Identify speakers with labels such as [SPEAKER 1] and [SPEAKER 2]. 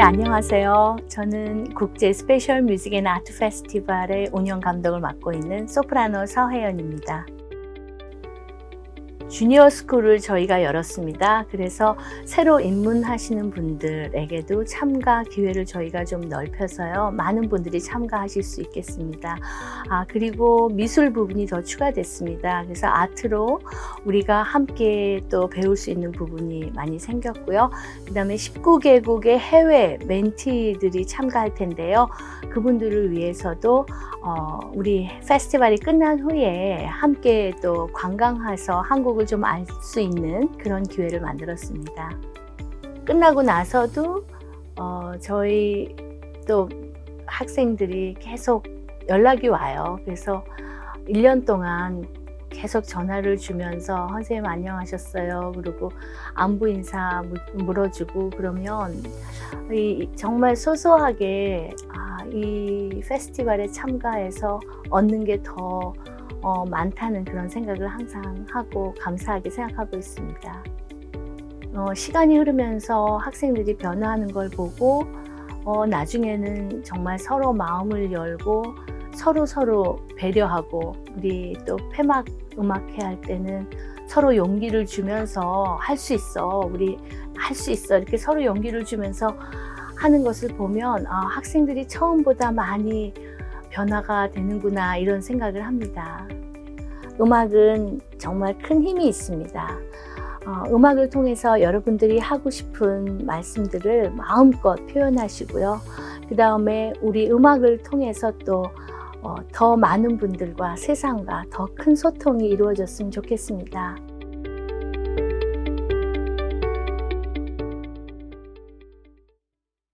[SPEAKER 1] 안녕하세요. 저는 국제 스페셜 뮤직 앤 아트 페스티벌의 운영 감독을 맡고 있는 소프라노 서혜연입니다. 주니어 스쿨을 저희가 열었습니다. 그래서 새로 입문하시는 분들에게도 참가 기회를 저희가 좀 넓혀서요. 많은 분들이 참가하실 수 있겠습니다. 아, 그리고 미술 부분이 더 추가됐습니다. 그래서 아트로 우리가 함께 또 배울 수 있는 부분이 많이 생겼고요. 그 다음에 19개국의 해외 멘티들이 참가할 텐데요. 그분들을 위해서도 어, 우리 페스티벌이 끝난 후에 함께 또 관광해서 한국을 좀 알 수 있는 그런 기회를 만들었습니다. 끝나고 나서도 어, 저희 또 학생들이 계속 연락이 와요. 그래서 1년 동안 계속 전화를 주면서 선생님 안녕하셨어요. 그리고 안부 인사 물- 물어주고 그러면 이 정말 소소하게 아, 이 페스티벌에 참가해서 얻는 게 더 어, 많다는 그런 생각을 항상 하고 감사하게 생각하고 있습니다. 어, 시간이 흐르면서 학생들이 변화하는 걸 보고 어, 나중에는 정말 서로 마음을 열고 서로 서로 배려하고 우리 또 폐막 음악회 할 때는 서로 용기를 주면서 할 수 있어 우리 할 수 있어 이렇게 서로 용기를 주면서 하는 것을 보면 아, 학생들이 처음보다 많이 변화가 되는구나 이런 생각을 합니다. 음악은 정말 큰 힘이 있습니다. 어, 음악을 통해서 여러분들이 하고 싶은 말씀들을 마음껏 표현하시고요. 그 다음에 우리 음악을 통해서 또 어, 더 많은 분들과 세상과 더 큰 소통이 이루어졌으면 좋겠습니다.